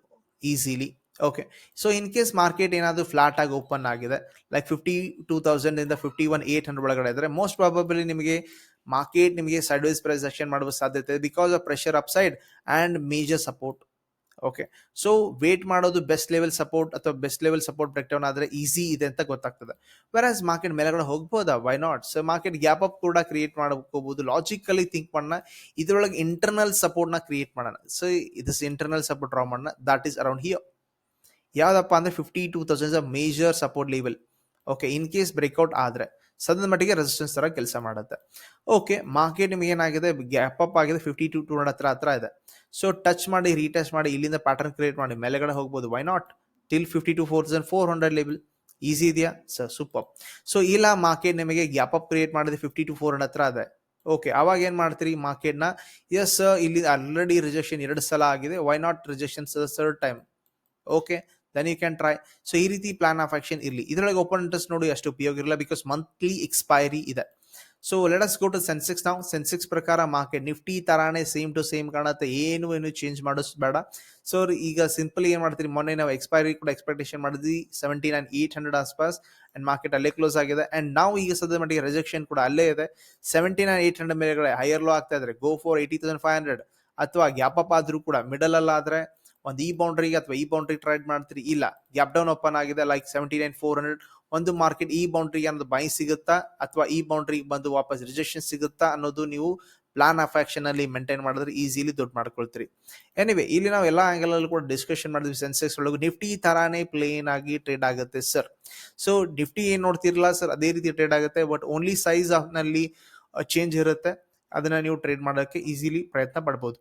easily okay so in case market ಏನಾದರೂ ಫ್ಲಾಟ್ ಆಗಿ open ಆಗಿದೆ ಲೈಕ್ ಫಿಫ್ಟಿ ಟೂ ತೌಸಂಡ್ ಇಂದ ಫಿಫ್ಟಿ ಒನ್ ಏಟ್ ಹಂಡ್ರೆಡ್ ಒಳಗಡೆ ಇದ್ರೆ most probably ನಿಮಗೆ market ನಿಮಗೆ side wise price action ಮಾಡುವ ಸಾಧ್ಯತೆ because of pressure up side and major support okay so wait ಮಾಡೋದು ಬೆಸ್ಟ್ ಲೆವೆಲ್ ಸಪೋರ್ಟ್ ಅಥವಾ best level support break down ಆದ್ರೆ ಈಸಿ ಇದೆ ಅಂತ ಗೊತ್ತಾಗ್ತದೆ. ಆಸ್ ಮಾರ್ಕೆಟ್ ಮೇಲೆಗಡೆ ಹೋಗ್ಬೋದಾ? Why not so market gap up ಕೂಡ ಕ್ರಿಯೇಟ್ ಮಾಡ್ಕೋಬಹುದು ಲಾಜಿಕಲಿ ಥಿಂಕ್ ಮಾಡೋಣ ಇದ್ರೊಳಗೆ ಇಂಟರ್ನಲ್ ಸಪೋರ್ಟ್ನ ಕ್ರಿಯೇಟ್ ಮಾಡೋಣ. ಸೊ ಇದು ಇಂಟರ್ನಲ್ ಸಪೋರ್ಟ್ ಡ್ರಾ ಮಾಡೋಣ. ದಟ್ ಈಸ್ ಅರೌಂಡ್ ಹಿಯರ್ ಯಾವ್ದಪ್ಪ ಅಂದ್ರೆ fifty two thousand major support level okay in case breakout ಆದ್ರೆ ಸದನ ಮಟ್ಟಿಗೆ ರೆಸಿಸ್ಟೆನ್ಸ್ ಥರ ಕೆಲಸ ಮಾಡುತ್ತೆ. ಓಕೆ ಮಾರ್ಕೆಟ್ ನಿಮಗೆ ಏನಾಗಿದೆ? ಗ್ಯಾಪ್ ಅಪ್ ಆಗಿದೆ ಫಿಫ್ಟಿ ಟು ಟೂ ಹತ್ರ ಹತ್ರ ಇದೆ. ಸೊ ಟಚ್ ಮಾಡಿ ರೀಟಚ್ ಮಾಡಿ, ಇಲ್ಲಿಂದ ಪ್ಯಾಟರ್ನ್ ಕ್ರಿಯೇಟ್ ಮಾಡಿ, ಮೇಲೆಗಡೆ ಹೋಗ್ಬೋದು why not till fifty two four thousand four hundred level easy ಇದೆಯಾ? ಸರ್ ಸೂಪರ್ ಸೊ ಇಲ್ಲ ಮಾರ್ಕೆಟ್ ನಿಮಗೆ ಗ್ಯಾಪ್ ಅಪ್ ಕ್ರಿಯೇಟ್ ಮಾಡಿದೆ ಫಿಫ್ಟಿ ಟು ಫೋರ್ ಹಂಡ್ರೆಡ್ ಹತ್ರ ಇದೆ. ಓಕೆ ಅವಾಗ ಏನು ಮಾಡ್ತೀರಿ? ಮಾರ್ಕೆಟ್ನ ಎಸ್ ಇಲ್ಲಿ ಆಲ್ರೆಡಿ ರಿಜೆಕ್ಷನ್ ಎರಡು ಸಲ ಆಗಿದೆ why not rejection third time okay then you can try so ಈ ರೀತಿ ಪ್ಲಾನ್ ಆಫ್ ಆಕ್ಷನ್ ಇರಲಿ. ಇದರೊಳಗೆ ಓಪನ್ ಇಂಟ್ರೆಸ್ಟ್ ನೋಡಿ ಅಷ್ಟು ಉಪಯೋಗ ಇರಲ್ಲ ಬಿಕಾಸ್ ಮಂತ್ಲಿ ಎಕ್ಸ್ಪೈರಿ ಇದೆ. So let's go to Sensex ನಾವು ಸೆನ್ಸೆಕ್ಸ್ ಪ್ರಕಾರ ಮಾರ್ಕೆಟ್ ನಿಫ್ಟಿ ತರಾನೇ ಸೇಮ್ ಟು ಸೇಮ್ ಕಾಣುತ್ತೆ. ಏನು ಏನು ಚೇಂಜ್ ಮಾಡೋದು ಬೇಡ. ಸೊ ಈಗ ಸಿಂಪಲ್ ಏನು ಮಾಡ್ತೀರಿ? ಮೊನ್ನೆ ನಾವು ಎಕ್ಸ್ಪೈರಿ ಕೂಡ ಎಕ್ಸ್ಪೆಕ್ಟೇಷನ್ ಮಾಡಿದ್ವಿ ಸೆವೆಂಟಿ ನೈನ್ ಏಟ್ ಹಂಡ್ರೆಡ್ ಆಸ್ಪಾಸ್ ಅಂಡ್ ಮಾರ್ಕೆಟ್ ಅಲ್ಲೇ ಕ್ಲೋಸ್ ಆಗಿದೆ. ಅಂಡ್ ನಾವು ಈಗ ಸದ್ಯದ ಮಟ್ಟಿಗೆ ರಿಜೆಕ್ಷನ್ ಕೂಡ ಅಲ್ಲೇ ಇದೆ. ಸೆವೆಂಟಿ ನೈನ್ ಏಟ್ ಹಂಡ್ರೆಡ್ ಮೇಲೆ ಹೈಯರ್ ಲೋ ಆಗ್ತಾ ಇದ್ರೆ go four eighty thousand five hundred ಅಥವಾ ಗ್ಯಾಪ್ ಅಪ್ ಆದರೂ ಕೂಡ ಮಿಡಲಲ್ಲಾದರೆ ಒಂದು ಈ ಬೌಂಡ್ರಿಗೆ ಅಥವಾ ಈ ಬೌಂಡ್ರಿ ಟ್ರೇಡ್ ಮಾಡ್ತೀರಿ? ಇಲ್ಲ. ಗ್ಯಾಪ್ ಡೌನ್ ಓಪನ್ ಆಗಿದೆ like seventy nine four hundred ಒಂದು ಮಾರ್ಕೆಟ್ ಈ ಬೌಂಡ್ರಿಗೆ ಅನ್ನೋದು ಬೈ ಸಿಗುತ್ತಾ? ಅಥವಾ ಈ ಬೌಂಡ್ರಿಗೆ ಬಂದು ವಾಪಸ್ ರಿಜೆಕ್ಷನ್ ಸಿಗುತ್ತಾ? ಅನ್ನೋದು ನೀವು ಪ್ಲಾನ್ ಆಫ್ ಆಕ್ಷನ್ ಅಲ್ಲಿ ಮೇಂಟೈನ್ ಮಾಡಿದ್ರೆ ಈಸಿಲಿ ದುಡ್ಡು ಮಾಡ್ಕೊಳ್ತೀರಿ. ಎನಿವೆ ಇಲ್ಲಿ ನಾವು ಎಲ್ಲ ಆಂಗಲ್ ಅಲ್ಲಿ ಕೂಡ ಡಿಸ್ಕಷನ್ ಮಾಡಿದ್ವಿ ಸೆನ್ಸೆಕ್ಸ್ ಒಳಗೆ. ನಿಫ್ಟಿ ತರಾನೇ ಪ್ಲೇನ್ ಆಗಿ ಟ್ರೇಡ್ ಆಗುತ್ತೆ ಸರ್ ಸೊ ನಿಫ್ಟಿ ಏನ್ ನೋಡ್ತಿರಲ್ಲ ಸರ್ ಅದೇ ರೀತಿ ಟ್ರೇಡ್ ಆಗುತ್ತೆ ಬಟ್ ಓನ್ಲಿ ಸೈಜ್ ಆಫ್ನಲ್ಲಿ ಚೇಂಜ್ ಇರುತ್ತೆ. ಅದನ್ನ ನೀವು ಟ್ರೇಡ್ ಮಾಡೋಕ್ಕೆ ಈಸಿಲಿ ಪ್ರಯತ್ನ ಪಡ್ಬೋದು.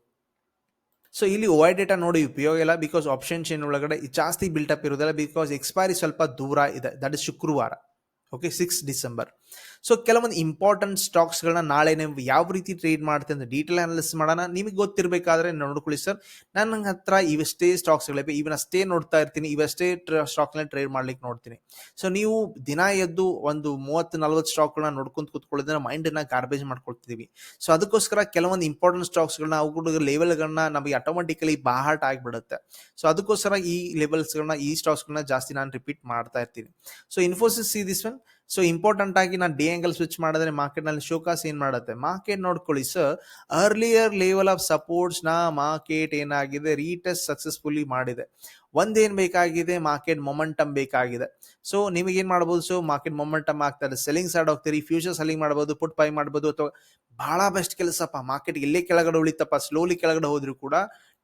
ಸೊ ಇಲ್ಲಿ ವೈ ಡೇಟಾ ನೋಡಿ ಉಪಯೋಗ ಇಲ್ಲ ಬಿಕಾಸ್ ಆಪ್ಷನ್ ಚೇನ್ ಒಳಗಡೆ ಜಾಸ್ತಿ ಬಿಲ್ಟಪ್ ಇರೋದಿಲ್ಲ ಬಿಕಾಸ್ ಎಕ್ಸ್ಪೈರಿ ಸ್ವಲ್ಪ ದೂರ ಇದೆ. ದಟ್ ಇಸ್ ಶುಕ್ರವಾರ. ಓಕೆ ಸಿಕ್ಸ್ ಡಿಸೆಂಬರ್ ಸೊ ಕೆಲವೊಂದು ಇಂಪಾರ್ಟೆಂಟ್ ಸ್ಟಾಕ್ಸ್ಗಳನ್ನ ನಾಳೆ ನೀವು ಯಾವ ರೀತಿ ಟ್ರೇಡ್ ಮಾಡ್ತೀವಿ ಅಂತ ಡೀಟೇಲ್ ಅನಾಲಿಸ್ ಮಾಡೋಣ. ನಿಮಗೆ ಗೊತ್ತಿರಬೇಕಾದ್ರೆ ನೋಡ್ಕೊಳ್ಳಿ ಸರ್ ನನ್ನ ಹತ್ರ ಇವಷ್ಟೇ ಸ್ಟಾಕ್ಸ್ಗಳಿವೆ ಇವನ್ ಅಷ್ಟೇ ನೋಡ್ತಾ ಇರ್ತೀನಿ. ಇವಷ್ಟೇ ಸ್ಟಾಕ್ನ ಟ್ರೇಡ್ ಮಾಡ್ಲಿಕ್ಕೆ ನೋಡ್ತೀನಿ. ಸೊ ನೀವು ದಿನ ಎದ್ದು ಒಂದು ಮೂವತ್ತು, ನಲ್ವತ್ತು ಸ್ಟಾಕ್ಗಳನ್ನ ನೋಡ್ಕೊಂತ ಕೂತ್ಕೊಳ್ಳೋದ್ರೆ ಮೈಂಡನ್ನ ಗಾರ್ಬೇಜ್ ಮಾಡ್ಕೊಳ್ತೀವಿ ಸೊ ಅದಕ್ಕೋಸ್ಕರ ಕೆಲವೊಂದು ಇಂಪಾರ್ಟೆಂಟ್ ಸ್ಟಾಕ್ಸ್ಗಳನ್ನ ಅವುಗಳ ಲೆವೆಲ್ಗಳನ್ನ ನಮಗೆ ಆಟೋಮೆಟಿಕಲಿ ಬಾಹಾಟ್ ಆಗಿಬಿಡುತ್ತೆ. ಸೊ ಅದಕ್ಕೋಸ್ಕರ ಈ ಲೆವೆಲ್ಸ್ಗಳನ್ನ ಈ ಸ್ಟಾಕ್ಸ್ಗಳನ್ನ ಜಾಸ್ತಿ ನಾನು ರಿಪೀಟ್ ಮಾಡ್ತಾ ಇರ್ತೀನಿ. So Infosys see this one so important ಆಗಿ ನಾನು ಡಿ ಆಂಗಲ್ ಸ್ವಿಚ್ ಮಾಡಿದ್ರೆ ಮಾರ್ಕೆಟ್ನಲ್ಲಿ ಶೋಕಾಸ್ ಏನ್ ಮಾಡುತ್ತೆ? ಮಾರ್ಕೆಟ್ ನೋಡ್ಕೊಳ್ಳಿ ಸರ್ ಅರ್ಲಿಯರ್ ಲೆವೆಲ್ ಆಫ್ ಸಪೋರ್ಟ್ಸ್ನ ಮಾರ್ಕೆಟ್ ಏನಾಗಿದೆ? ರೀಟೆಸ್ಟ್ ಸಕ್ಸಸ್ಫುಲಿ ಮಾಡಿದೆ. ಒಂದೇನ್ ಬೇಕಾಗಿದೆ? ಮಾರ್ಕೆಟ್ ಮೊಮೆಂಟಮ್ ಬೇಕಾಗಿದೆ. ಸೊ ನಿಮಗೆ ಏನ್ ಮಾಡ್ಬೋದು ಸೊ ಮಾರ್ಕೆಟ್ ಮೊಮೆಂಟಮ್ ಆಗ್ತಾರೆ ಸೆಲ್ಲಿಂಗ್ ಸೈಡ್ ಹೋಗ್ತೀರಿ ಫ್ಯೂಚರ್ ಸೆಲ್ಲಿಂಗ್ ಮಾಡ್ಬೋದು ಪುಟ್ ಬೈ ಮಾಡ್ಬೋದು, ಅಥವಾ ಬಹಳ ಬೆಸ್ಟ್ ಕೆಲಸಪ್ಪ ಮಾರ್ಕೆಟ್ ಇಲ್ಲೇ ಕೆಳಗಡೆ ಉಳಿತಪ್ಪ ಸ್ಲೋಲಿ ಕೆಳಗಡೆ ಹೋದ್ರು ಕೂಡ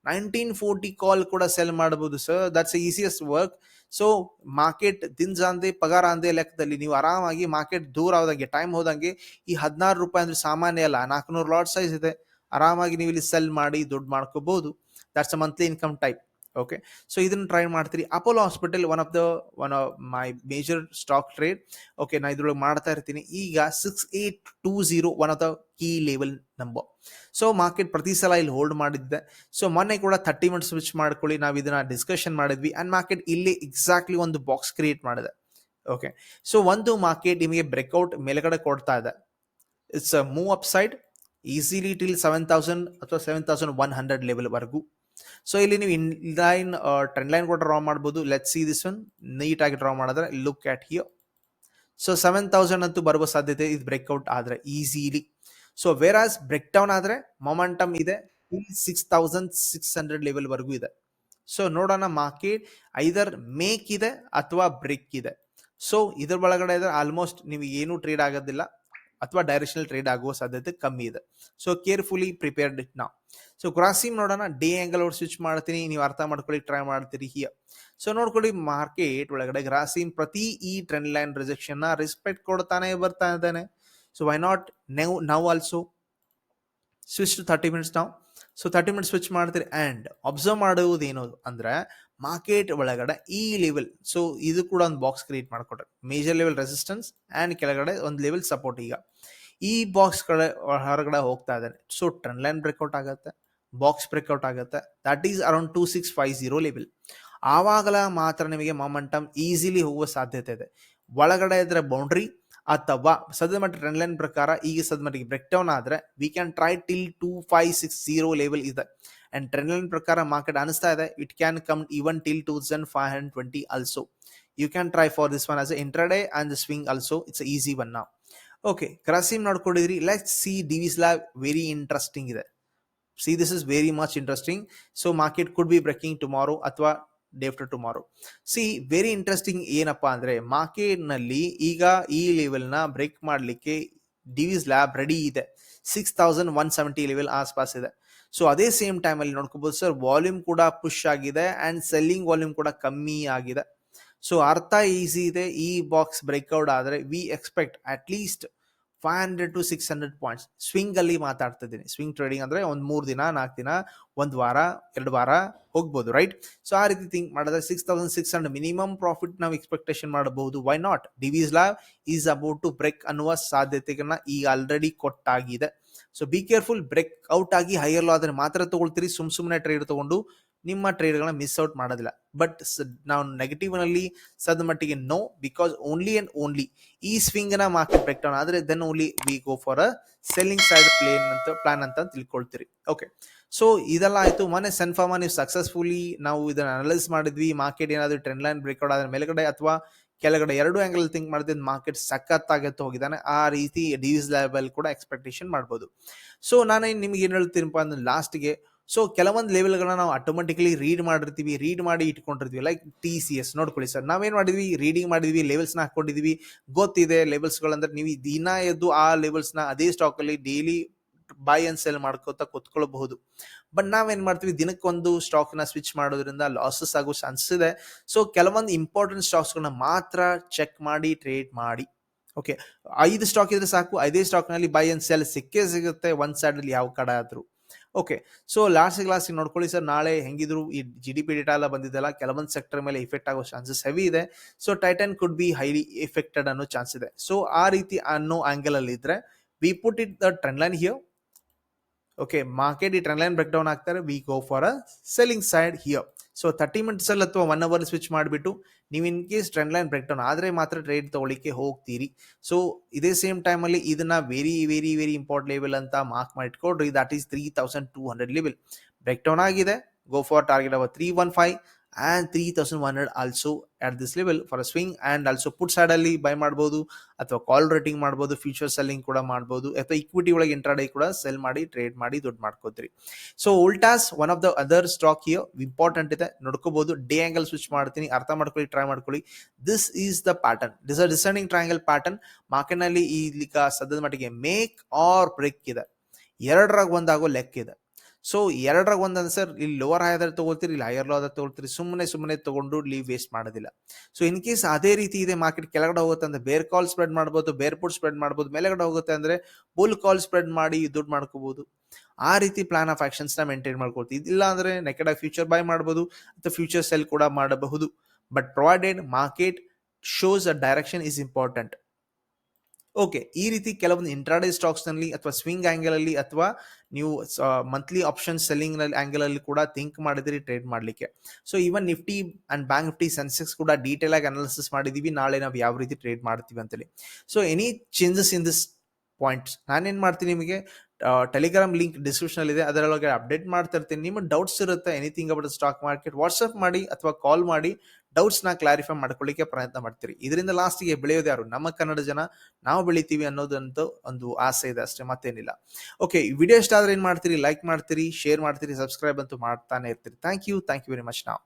ನೈನ್ಟೀನ್ ಫೋರ್ಟಿ ಕಾಲ್ ಕೂಡ ಸೆಲ್ ಮಾಡಬಹುದು sir that's easiest work so market ದಿನ ಅಂದೆ, ಪಗಾರ ಅಂದೆ ಲೆಕ್ಕದಲ್ಲಿ ನೀವು ಆರಾಮಾಗಿ ಮಾರ್ಕೆಟ್ ದೂರ ಆದಂಗೆ ಟೈಮ್ ಹೋದಂಗೆ ಈ ಹದಿನಾರು ರೂಪಾಯಿ ಅಂದ್ರೆ ಸಾಮಾನ್ಯ ಅಲ್ಲ, ನಾಲ್ಕುನೂರು ಲಾಟ್ ಸೈಜ್ ಇದೆ. ಆರಾಮಾಗಿ ನೀವು ಇಲ್ಲಿ ಸೆಲ್ ಮಾಡಿ ದುಡ್ಡು ಮಾಡ್ಕೋಬಹುದು. That's monthly income type okay so ಇದನ್ನ ಟ್ರೈ ಮಾಡ್ತೀರಿ. Apollo hospital one of the one of my major stock trade okay ನಾ ಇದ್ರೊಳಗೆ ಮಾಡ್ತಾ ಇರ್ತೀನಿ. ಈಗ six eight two zero one of the key level number so market ಪ್ರತಿ ಸಲ ಇಲ್ಲಿ ಹೋಲ್ಡ್ ಮಾಡಿದ್ದೆ. ಸೊ ಮೊನ್ನೆ ಕೂಡ ತರ್ಟಿ ಮಿನಿಟ್ಸ್ ಸ್ವಿಚ್ ಮಾಡ್ಕೊಳ್ಳಿ. ನಾವು ಇದನ್ನ ಡಿಸ್ಕಷನ್ ಮಾಡಿದ್ವಿ. ಅಂಡ್ ಮಾರ್ಕೆಟ್ ಇಲ್ಲಿ ಎಕ್ಸಾಕ್ಟ್ಲಿ ಒಂದು ಬಾಕ್ಸ್ ಕ್ರಿಯೇಟ್ ಮಾಡಿದೆ. ಓಕೆ ಸೊ ಒಂದು ಮಾರ್ಕೆಟ್ ನಿಮಗೆ ಬ್ರೇಕ್ಔಟ್ ಮೇಲ್ಗಡೆ ಕೊಡ್ತಾ ಇದೆ. It's move up side easily till seven thousand ಅಥವಾ seven thousand one hundred level ವರೆಗೂ. ಸೊ ಇಲ್ಲಿ ನೀವು ಇನ್ ಲೈನ್ ಟ್ರೆಂಡ್ ಲೈನ್ ಕೂಡ ಡ್ರಾ ಮಾಡ್ಬೋದು. ಲೆಟ್ ಸಿ ದಿಸ್ ಒನ್ ನೀಟಾಗಿ ಡ್ರಾ ಮಾಡಿದ್ರೆ look at here so seven thousand ಅಂತೂ ಬರುವ ಸಾಧ್ಯತೆ, ಇದು ಬ್ರೇಕ್ಔಟ್ ಆದ್ರೆ easily so whereas break down ಆದ್ರೆ ಮೊಮೆಂಟಮ್ ಇದೆ six thousand six hundred level ವರೆಗೂ ಇದೆ. ಸೊ ನೋಡೋಣ ಮಾರ್ಕೆಟ್ ಐದರ್ ಮೇಕ್ ಇದೆ ಅಥವಾ ಬ್ರೇಕ್ ಇದೆ. ಸೊ ಇದ್ರ ಒಳಗಡೆ ಇದ್ರೆ ಆಲ್ಮೋಸ್ಟ್ ನೀವು ಏನು ಟ್ರೇಡ್ ಆಗೋದಿಲ್ಲ, ಅಥವಾ ಡೈರೆಕ್ಷನಲ್ ಟ್ರೇಡ್ ಆಗುವ ಸಾಧ್ಯತೆ ಕಮ್ಮಿ ಇದೆ. ಸೊ ಕೇರ್ಫುಲಿ ಪ್ರಿಪೇರ್ಡ್ ಇಟ್ ನಾವು ಸೊ ಕ್ರಾಸಿಂಗ್ ನೋಡೋಣ ಡೇ ಆ್ಯಂಗಲ್ ಅವ್ರು ಸ್ವಿಚ್ ಮಾಡ್ತೀನಿ, ನೀವು ಅರ್ಥ ಮಾಡ್ಕೊಳ್ಳಿ ಟ್ರೈ ಮಾಡ್ತೀರಿ ಹಿಯರ್ ಸೊ ನೋಡ್ಕೊಳ್ಳಿ ಮಾರ್ಕೆಟ್ ಒಳಗಡೆ ಗ್ರಾಸಿಮ್ ಪ್ರತಿ ಈ ಟ್ರೆಂಡ್ ಲೈನ್ ರಿಜೆಕ್ಷನ್ನ ನ ರೆಸ್ಪೆಕ್ಟ್ ಕೊಡ್ತಾನೆ ಬರ್ತಾ ಇದ್ದಾನೆ so why not new now also switch to thirty minutes ನಾವು ಸೊ ತರ್ಟಿ ಮಿನಿಟ್ಸ್ ಸ್ವಿಚ್ ಮಾಡ್ತೀರಿ ಆ್ಯಂಡ್ ಅಬ್ಸರ್ವ್ ಏನು ಅಂದ್ರೆ ಮಾರ್ಕೆಟ್ ಒಳಗಡೆ ಈ ಲೆವೆಲ್ ಸೊ ಇದು ಕೂಡ ಒಂದು ಬಾಕ್ಸ್ ಕ್ರಿಯೇಟ್ ಮಾಡಿಕೊಟ್ರೆ. ಮೇಜರ್ ಲೆವೆಲ್ ರೆಸಿಸ್ಟೆನ್ಸ್ ಆ್ಯಂಡ್ ಕೆಳಗಡೆ ಒಂದು ಲೆವೆಲ್ ಸಪೋರ್ಟ್ ಈಗ. ಈ ಬಾಕ್ಸ್ ಕಡೆ ಹೊರಗಡೆ ಹೋಗ್ತಾ ಇದ್ದಾನೆ. ಸೊ ಟ್ರೆಂಡ್ ಲೈನ್ ಬ್ರೇಕ್ಔಟ್ ಆಗುತ್ತೆ. ಬಾಕ್ಸ್ ಬ್ರೇಕ್ಔಟ್ ಆಗುತ್ತೆ. That is around two six five zero level ಆವಾಗಲ ಮಾತ್ರ ನಿಮಗೆ ಮೊಮೆಂಟಮ್ ಈಸಿಲಿ ಹೋಗುವ ಸಾಧ್ಯತೆ ಇದೆ. ಒಳಗಡೆ ಇದ್ರೆ ಬೌಂಡ್ರಿ ಅಥವಾ ಸದ್ಯ ಮಟ್ಟ ಟ್ರೆಂಡ್ ಲೈನ್ ಪ್ರಕಾರ ಈಗ ಸದ್ಯ ಮಟ್ಟಿಗೆ ಬ್ರೇಕ್ ಡೌನ್ ಆದರೆ we can try till two five six zero level ಇದೆ. ಅಂಡ್ ಟ್ರೆಂಡ್ ಲೈನ್ ಪ್ರಕಾರ ಮಾರ್ಕೆಟ್ ಅನಿಸ್ತಾ ಇದೆ. It can come even till two thousand five hundred twenty also you can try for this one as intraday and swing also it's easy one ನಾವು okay crossing ನೋಡ್ಕೊಂಡಿದ್ರಿ. Let see Divi's lab very interesting ಇದೆ. See this is very much interesting so market could be breaking tomorrow ಅಥವಾ day after tomorrow see very interesting ಏನಪ್ಪ ಅಂದ್ರೆ ಮಾರ್ಕೆಟ್ನಲ್ಲಿ ಈಗ ಈ ಲೆವೆಲ್ನ break ಮಾಡಲಿಕ್ಕೆ ಡಿವಿಸ್ ಲ್ಯಾಬ್ ರೆಡಿ ಇದೆ. Six thousand one seventy level ಆಸ್ಪಾಸ್ ಇದೆ. ಸೊ ಅದೇ ಸೇಮ್ ಟೈಮ್ ಅಲ್ಲಿ ನೋಡ್ಕೋಬಹುದು ಸರ್ ವಾಲ್ಯೂಮ್ ಕೂಡ ಪುಷ್ ಆಗಿದೆ ಅಂಡ್ ಸೆಲ್ಲಿಂಗ್ ವಾಲ್ಯೂಮ್ ಕೂಡ ಕಮ್ಮಿ ಆಗಿದೆ. ಸೊ ಅರ್ಥ ಈಸಿ ಇದೆ. ಈ ಬಾಕ್ಸ್ ಬ್ರೇಕ್ಔಟ್ ಆದರೆ we expect at least five hundred to six hundred points swing ಅಲ್ಲಿ ಮಾತಾಡ್ತಾ ಇದ್ದೀನಿ. ಸ್ವಿಂಗ್ ಟ್ರೇಡಿಂಗ್ ಅಂದ್ರೆ ಒಂದು ಮೂರು ದಿನ, ನಾಲ್ಕು ದಿನ, ಒಂದು ವಾರ, ಎರಡು ವಾರ ಹೋಗ್ಬೋದು ರೈಟ್ ಸೊ ಆ ರೀತಿ ಥಿಂಕ್ ಮಾಡಿದ್ರೆ six thousand six hundred minimum profit ನಾವು ಎಕ್ಸ್ಪೆಕ್ಟೇಷನ್ ಮಾಡಬಹುದು. Why not Divi's lab is about to break ಅನ್ನುವ ಸಾಧ್ಯತೆಗಳನ್ನ ಈಗ already ಕೊಟ್ಟಾಗಿದೆ. So be careful break out ಆಗಿ ಹೈಯರ್ ಲೋ ಆದ್ರೆ ಮಾತ್ರ ತಗೊಳ್ತೀರಿ. ಸುಮ್ ಸುಮ್ಮನೆ ಟ್ರೇಡ್ ತಗೊಂಡು ನಿಮ್ಮ ಟ್ರೇಡ್ಗಳನ್ನ ಮಿಸ್ ಔಟ್ ಮಾಡೋದಿಲ್ಲ. ಬಟ್ ನಾವು ನೆಗೆಟಿವ್ನಲ್ಲಿ ಸದ ಮಟ್ಟಿಗೆ no because only and only ಈ ಸ್ವಿಂಗ್ನ ಮಾರ್ಕೆಟ್ ಬ್ರೇಕ್ ಡೌನ್ ಆದರೆ then only we go for a selling side plain ಅಂತ ಪ್ಲಾನ್ ಅಂತ ತಿಳ್ಕೊಳ್ತೀರಿ. ಓಕೆ ಸೊ ಇದೆಲ್ಲ ಆಯಿತು. ಮೊನ್ನೆ ಸನ್ಫಾರ್ಮ ನೀವು ಸಕ್ಸಸ್ಫುಲಿ ನಾವು ಇದನ್ನ ಅನಲೈಸ್ ಮಾಡಿದ್ವಿ. ಮಾರ್ಕೆಟ್ ಏನಾದರೂ ಟ್ರೆಂಡ್ ಲೈನ್ ಬ್ರೇಕ್ಔಟ್ ಆದ್ರೆ ಮೇಲ್ಗಡೆ ಅಥವಾ ಕೆಳಗಡೆ ಎರಡು ಆಂಗಲ್ ಥಿಂಕ್ ಮಾಡಿದ್ರೆ ಮಾರ್ಕೆಟ್ ಸಖತ್ತಾಗತ್ತೆ ಹೋಗಿದ್ದಾನೆ. ಆ ರೀತಿ ಡಿವಿಸ್ ಲೆವೆಲ್ ಕೂಡ ಎಕ್ಸ್ಪೆಕ್ಟೇಷನ್ ಮಾಡ್ಬೋದು. ಸೊ ನಾನು ನಿಮ್ಗೆ ಏನು ಹೇಳ್ತೀನಪ್ಪ ಅಂದ್ರೆ ಲಾಸ್ಟ್ಗೆ ಸೊ ಕೆಲವೊಂದು ಲೆವೆಲ್ಗಳನ್ನ ನಾವು ಆಟೋಮೆಟಿಕಲಿ ರೀಡ್ ಮಾಡಿರ್ತೀವಿ ರೀಡ್ ಮಾಡಿ ಇಟ್ಕೊಂಡಿರ್ತೀವಿ. ಲೈಕ್ ಟಿ ಸಿ ಎಸ್ ನೋಡ್ಕೊಳ್ಳಿ ಸರ್ ನಾವೇನು ಮಾಡಿದ್ವಿ? ರೀಡಿಂಗ್ ಮಾಡಿದ್ವಿ ಲೆವೆಲ್ಸ್ನ ಹಾಕೊಂಡಿದ್ವಿ. ಗೊತ್ತಿದೆ ಲೆವೆಲ್ಸ್ಗಳಂದ್ರೆ ನೀವು ದಿನ ಎದ್ದು ಆ ಲೆವೆಲ್ಸ್ನ ಅದೇ ಸ್ಟಾಕಲ್ಲಿ ಡೈಲಿ ಬೈ ಅಂಡ್ ಸೆಲ್ ಮಾಡ್ಕೋತಾ ಕೂತ್ಕೊಳ್ಬಹುದು. ಬಟ್ ನಾವೇನ್ ಮಾಡ್ತೀವಿ? ದಿನಕ್ಕೊಂದು ಸ್ಟಾಕ್ನ ಸ್ವಿಚ್ ಮಾಡೋದ್ರಿಂದ ಲಾಸಸ್ ಆಗೋ ಚಾನ್ಸಸ್ ಇದೆ. ಸೊ ಕೆಲವೊಂದು ಇಂಪಾರ್ಟೆಂಟ್ ಸ್ಟಾಕ್ಸ್ಗಳನ್ನ ಮಾತ್ರ ಚೆಕ್ ಮಾಡಿ ಟ್ರೇಡ್ ಮಾಡಿ. ಓಕೆ ಐದು ಸ್ಟಾಕ್ ಇದ್ರೆ ಸಾಕು, ಐದೇ ಸ್ಟಾಕ್ನಲ್ಲಿ ಬೈ ಅಂಡ್ ಸೆಲ್ ಸಿಕ್ಕೇ ಸಿಗುತ್ತೆ. ಒಂದ್ ಸೈಡ್ ಅಲ್ಲಿ ಯಾವ ಕಡೆ ಆದ್ರೂ. ಓಕೆ ಸೊ ಲಾಸ್ಟ್ ಕ್ಲಾಸ್ ನೋಡ್ಕೊಳ್ಳಿ ಸರ್ ನಾಳೆ ಹೆಂಗಿದ್ರು ಈ ಜಿ ಡಿ ಪಿ ಡೇಟಾ ಎಲ್ಲ ಬಂದಿದ್ದಲ್ಲ ಕೆಲವೊಂದು ಸೆಕ್ಟರ್ ಮೇಲೆ ಇಫೆಕ್ಟ್ ಆಗೋ ಚಾನ್ಸಸ್ ಹೆವಿ ಇದೆ. So Titan could be highly affected ಅನ್ನೋ ಚಾನ್ಸ್ ಇದೆ. ಸೊ ಆ ರೀತಿ ಅನ್ನೋ ಆಂಗಲ್ ಅಲ್ಲಿ ಇದ್ರೆ we put it the trend line here okay market ಈ ಟ್ರೆಂಡ್ ಲೈನ್ ಬ್ರೇಕ್ ಡೌನ್ ಆಗ್ತಾರೆ. We go for a selling side here so thirty minutes ಅಲ್ಲಿ ಅಥವಾ ಒನ್ ಅವರ್ ಸ್ವಿಚ್ ಮಾಡಿಬಿಟ್ಟು ನೀವು in case trend line break down ಆದರೆ ಮಾತ್ರ trade ತಗೊಳ್ಳಿಕ್ಕೆ ಹೋಗ್ತೀರಿ. ಸೊ ಇದೇ ಸೇಮ್ ಟೈಮಲ್ಲಿ ಇದನ್ನ very very very important level ಅಂತ mark ಮಾಡಿಟ್ಕೊಡ್ರಿ that is three thousand two hundred level break down ಆಗಿದೆ. Go for target our three one five and three thousand one hundred also at this level for swing and also put ಸೈಡಲ್ಲಿ buy ಮಾಡ್ಬೋದು ಅಥವಾ call writing ಮಾಡ್ಬೋದು future selling ಕೂಡ ಮಾಡ್ಬೋದು, ಅಥವಾ equity ಒಳಗೆ intraday ಕೂಡ ಸೆಲ್ ಮಾಡಿ ಟ್ರೇಡ್ ಮಾಡಿ ದುಡ್ಡು ಮಾಡ್ಕೋತೀರಿ. So Voltas one of the other stock ಇಯೋ important ಇದೆ ನೋಡ್ಕೋಬಹುದು ಡೇ ಆಂಗಲ್ ಸ್ವಿಚ್ ಮಾಡ್ತೀನಿ, ಅರ್ಥ ಮಾಡ್ಕೊಳ್ಳಿ ಟ್ರೈ ಮಾಡ್ಕೊಳ್ಳಿ. This is the pattern this a designing triangle pattern ಮಾರ್ಕೆಟ್ನಲ್ಲಿ ಈಗ ಸದ್ಯದ ಮಟ್ಟಿಗೆ ಮೇಕ್ ಆರ್ ಬ್ರೇಕ್ ಇದೆ. ಎರಡರಾಗ ಒಂದಾಗೋ ಲೆಕ್ಕ ಇದೆ. ಸೊ ಎರಡರಾಗ ಒಂದು ಸರ್ ಇಲ್ಲಿ ಲೋವರ್ ಆದ್ರೆ ತಗೊಳ್ತೀರಿ, ಇಲ್ಲಿ ಹೈಯರ್ ಲೋ ಆದ್ರೆ ತಗೊಳ್ತೀರಿ. ಸುಮ್ಮನೆ ಸುಮ್ಮನೆ ತಗೊಂಡು ಲೀವ್ ವೇಸ್ಟ್ ಮಾಡೋದಿಲ್ಲ. ಸೊ ಇನ್ ಕೇಸ್ ಅದೇ ರೀತಿ ಇದೆ ಮಾರ್ಕೆಟ್ ಕೆಳಗಡೆ ಹೋಗುತ್ತೆ ಅಂದ್ರೆ ಬೇರ್ ಕಾಲ್ ಸ್ಪ್ರೆಡ್ ಮಾಡ್ಬೋದು ಬೇರ್ ಪುಟ್ ಸ್ಪ್ರೆಡ್ ಮಾಡ್ಬೋದು, ಮೇಲೆಗಡೆ ಹೋಗುತ್ತೆ ಅಂದ್ರೆ ಬುಲ್ ಕಾಲ್ ಸ್ಪ್ರೆಡ್ ಮಾಡಿ ದುಡ್ಡು ಮಾಡ್ಕೋಬಹುದು ಆ ರೀತಿ ಪ್ಲಾನ್ ಆಫ್ ಆಕ್ಷನ್ಸ್ನ ಮೇಂಟೈನ್ ಮಾಡ್ಕೊಳ್ತೀವಿ. ಇಲ್ಲ ಅಂದ್ರೆ ನೆಕೆಡ್ ಫ್ಯೂಚರ್ ಬೈ ಮಾಡಬಹುದು ಅಥವಾ ಫ್ಯೂಚರ್ ಸೆಲ್ ಕೂಡ ಮಾಡಬಹುದು. But provided market shows a direction is important okay ಈ ರೀತಿ ಕೆಲವೊಂದು ಇಂಟ್ರಾಡೇ ಸ್ಟಾಕ್ಸ್ನಲ್ಲಿ ಅಥವಾ ಸ್ವಿಂಗ್ ಆಂಗಲ್ ಅಲ್ಲಿ ಅಥವಾ ನೀವು ಮಂತ್ಲಿ ಆಪ್ಷನ್ ಸೆಲ್ಲಿಂಗ್ ಆ್ಯಂಗಲಲ್ಲಿ ಕೂಡ ಥಿಂಕ್ ಮಾಡಿದಿರಿ ಟ್ರೇಡ್ ಮಾಡಲಿಕ್ಕೆ. So even Nifty and bank Nifty Sensex ಕೂಡ ಡೀಟೇಲ್ ಆಗಿ ಅನಾಲಿಸಿಸ್ ಮಾಡಿದೀವಿ. ನಾಳೆ ನಾವು ಯಾವ ರೀತಿ ಟ್ರೇಡ್ ಮಾಡ್ತೀವಿ ಅಂತೇಳಿ. So any changes in this points ನಾನೇನು ಮಾಡ್ತೀನಿ ನಿಮಗೆ? ಟೆಲಿಗ್ರಾಮ್ ಲಿಂಕ್ ಡಿಸ್ಕ್ರಿಪ್ಷನ್ ಇದೆ. ಅದರೊಳಗೆ ಅಪ್ಡೇಟ್ ಮಾಡ್ತಾ ಇರ್ತೀನಿ ನಿಮ್ಮ ಡೌಟ್ಸ್ ಇರುತ್ತೆ anything about stock market WhatsApp ಮಾಡಿ ಅಥವಾ ಕಾಲ್ ಮಾಡಿ ಡೌಟ್ಸ್ನ ಕ್ಲಾರಿಫೈ ಮಾಡ್ಕೊಳ್ಳಿಕ್ಕೆ ಪ್ರಯತ್ನ ಮಾಡ್ತೀರಿ. ಇದರಿಂದ ಲಾಸ್ಟ್ಗೆ ಬೆಳೆಯೋದು ಯಾರು? ನಮ್ಮ ಕನ್ನಡ ಜನ. ನಾವು ಬೆಳಿತೀವಿ ಅನ್ನೋದಂತೂ ಒಂದು ಆಸೆ ಇದೆ ಅಷ್ಟೇ, ಮತ್ತೇನಿಲ್ಲ. ಓಕೆ ವಿಡಿಯೋ ಇಷ್ಟ ಆದ್ರೆ ಏನ್ ಮಾಡ್ತೀರಿ? ಲೈಕ್ ಮಾಡ್ತೀರಿ ಶೇರ್ ಮಾಡ್ತೀರಿ ಸಬ್ಸ್ಕ್ರೈಬ್ ಅಂತೂ ಮಾಡ್ತಾನೆ ಇರ್ತೀರಿ. Thank you thank you very much ನಾವು